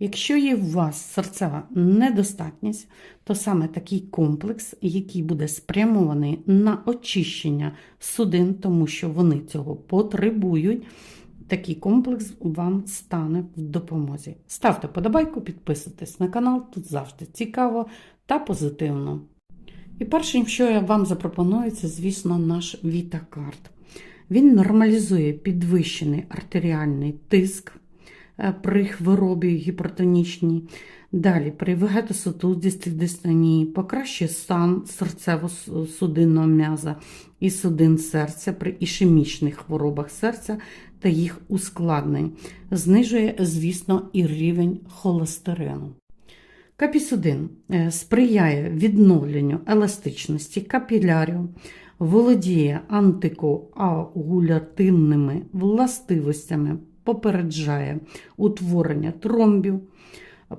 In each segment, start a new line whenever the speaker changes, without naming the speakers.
Якщо є у вас серцева недостатність, то саме такий комплекс, який буде спрямований на очищення судин, тому що вони цього потребують, такий комплекс вам стане в допомозі. Ставте подобайку, підписуйтесь на канал, тут завжди цікаво та позитивно. І першим, що я вам запропоную, це, звісно, наш Вітакарт. Він нормалізує підвищений артеріальний тиск при хворобі гіпертонічній. Далі, при вегетосутудистій дистонії, покращує стан серцево-судинного м'яза і судин серця при ішемічних хворобах серця та їх ускладнень. Знижує, звісно, і рівень холестерину. Капісудин е, сприяє відновленню еластичності капілярів, володіє антикоагулятивними властивостями, попереджає утворення тромбів,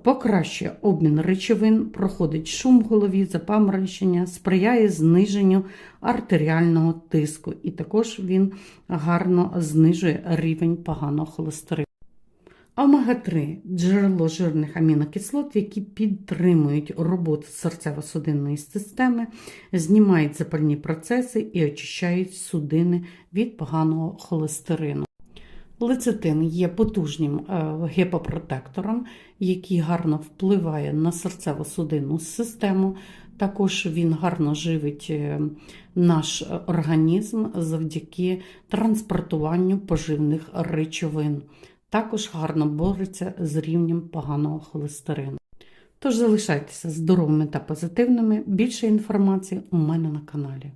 покращує обмін речовин, проходить шум в голові, запаморочення, сприяє зниженню артеріального тиску, і також він гарно знижує рівень поганого холестерину. Омега-3 джерело жирних амінокислот, які підтримують роботу серцево-судинної системи, знімають запальні процеси і очищають судини від поганого холестерину. Лецитин є потужним е, гепопротектором, який гарно впливає на серцево-судинну систему. Також він гарно живить е, наш організм завдяки транспортуванню поживних речовин. Також гарно бореться з рівнем поганого холестерину. Тож залишайтеся здоровими та позитивними. Більше інформації у мене на каналі.